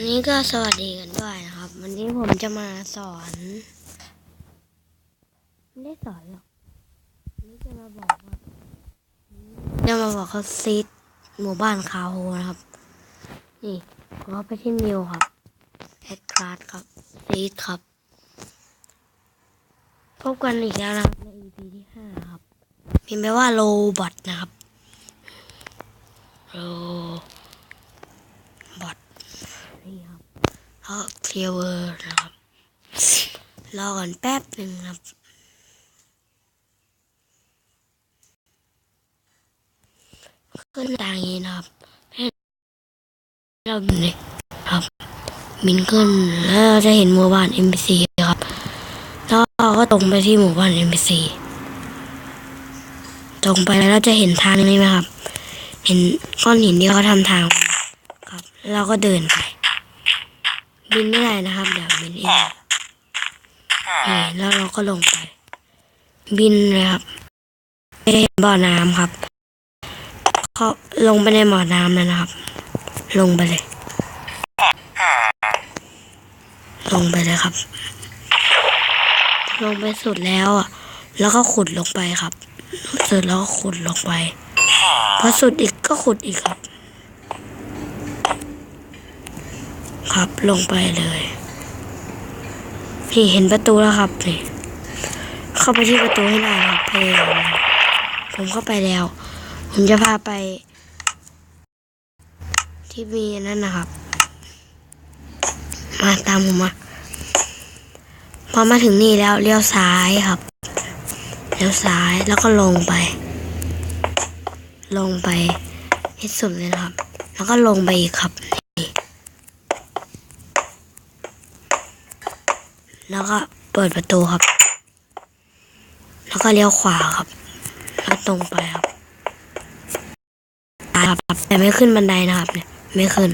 วันนี้ก็สวัสดีกันด้วยนะครับ วันนี้ผมจะมาสอน ไม่ได้สอนหรอกวันนี้จะมาบอกว่าจะมาบอกเขาซีดหมู่บ้านคาโฮนะครับ นี่ก็ไปที่นิวครับแอดคลาสครับซีดครับ พบกันอีกแล้วนะครับใน EP ที่ห้าครับพิมพ์ไปว่าโลบอทนะครับโลบอทนี่ครับแล้ว เคลียร์เวอร์นะครับรอก่อนแป๊บหนึ่งครับ ขึ้นทางนี้นะครับให้เราเนี่ยครับบินขึ้นแล้วเราจะเห็นหมู่บ้าน NPC ครับแล้วเราก็ตรงไปที่หมู่บ้าน NPC ตรงไปแล้วเราจะเห็นทางนี้ไหมครับ เห็นก้อนหินที่เขาทำทางครับแล้วเราก็เดินไป บินไม่ได้นะครับเดี๋ยวบินเองนี่แล้วเราก็ลงไป บินเลยครับไม่ได้เห็นบ่อน้ำครับเขาลงไปในบ่อน้ำแล้วนะครับ ลงไปเลย ลงไปเลยครับ ลงไปสุดแล้วอะ แล้วก็ขุดลงไปครับ สุดแล้วก็ขุดลงไปพอสุดอีกก็ขุดอีกครับ ครับลงไปเลย นี่เห็นประตูแล้วครับนี่เข้าไปที่ประตูให้ได้ครับพยายามผมเข้าไปแล้ว ผมจะพาไป ที่มีนั่นนะครับ มาตามผมมาพอมาถึงนี่แล้วเลี้ยวซ้ายครับเลี้ยวซ้ายแล้วก็ลงไป ลงไปให้สุดเลยครับ แล้วก็ลงไปอีกครับ แล้วก็เปิดประตูครับ แล้วก็เลี้ยวขวาครับ แล้วตรงไปครับครับแต่ไม่ขึ้นบันไดนะครับเนี่ยไม่ขึ้น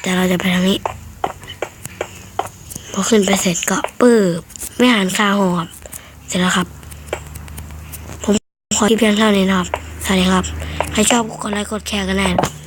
แต่เราจะไปทางนี้ พอขึ้นไปเสร็จก็ปื้บไม่หันคาโฮครับเสร็จแล้วครับ ผมขอคลิปเพียงเท่านี้นะครับ สวัสดีครับ ใครชอบกดไลค์กดแชร์กันได้นะครับ